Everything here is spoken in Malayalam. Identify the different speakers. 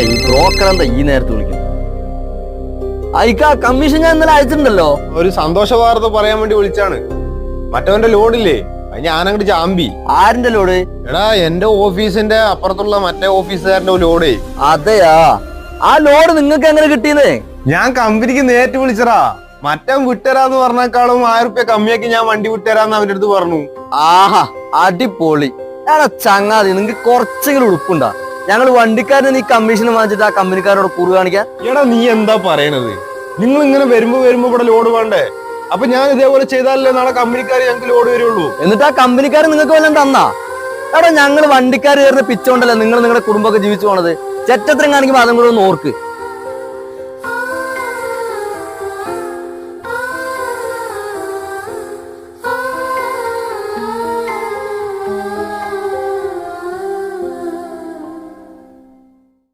Speaker 1: ഈ ബ്രോക്കർ എന്താ ഈ നേരത്തെ വിളിക്കുന്നത്? അയക്കാ കമ്മീഷൻ ഞാൻ ഇന്നലെ അയച്ചിട്ടുണ്ടല്ലോ.
Speaker 2: ഒരു സന്തോഷ വാർത്ത പറയാൻ വേണ്ടി വിളിച്ചാണ്. മറ്റവന്റെ ലോഡില്ലേ അത് ഞാനങ്ങോട്ട് ചാമ്പി.
Speaker 1: ആരിന്റെ ലോഡ്
Speaker 2: എടാ എന്റെ ഓഫീസിന്റെ അപ്പുറത്തുള്ള മറ്റേ ഓഫീസുകാരന്റെ ലോഡേ
Speaker 1: അതെയാ? ആ ലോഡ് നിങ്ങൾക്ക് എങ്ങനെ കിട്ടിയെന്നേ?
Speaker 2: ഞാൻ കമ്പനിക്ക് നേരിട്ട് വിളിച്ചടാ. മറ്റേ വിട്ടരാന്ന് പറഞ്ഞേക്കാളും ആയിരം റുപ്യ കമ്മിയാക്കി ഞാൻ വണ്ടി വിട്ടരാന്ന് അവന്റെ അടുത്ത് പറഞ്ഞു.
Speaker 1: ആഹാ അടിപൊളി. എടാ ചങ്ങാതി നിങ്ങക്ക് കുറച്ചെങ്കിലും ഉടുപ്പുണ്ടാ ഞങ്ങൾ വണ്ടിക്കാരന് നീ കമ്മീഷൻ വാങ്ങിച്ചിട്ട് ആ കമ്പനിക്കാരോട് കൂറ് കാണിക്കാൻ
Speaker 2: എടാ നീ എന്താ പറയണത്? നിങ്ങൾ ഇങ്ങനെ വരുമ്പോ വരുമ്പോ ഇവിടെ ലോഡ് വേണ്ടേ? അപ്പൊ ഞാൻ ഇതേപോലെ ചെയ്താലല്ലേ നാളെ കമ്പനിക്കാർ ഞങ്ങൾക്ക് ലോഡ് വരുള്ളൂ?
Speaker 1: എന്നിട്ട് ആ കമ്പനിക്കാർ നിങ്ങൾക്ക് വല്ലതും തന്നാ? എടാ ഞങ്ങൾ വണ്ടിക്കാർ കയറുന്ന പിച്ചോണ്ടല്ലേ നിങ്ങൾ നിങ്ങളുടെ കുടുംബമൊക്കെ ജീവിച്ചു പോണത്? ചെറ്റത്രം കാണിക്കുമ്പോ അതും കൂടെ ഒന്ന് ഓർക്ക്.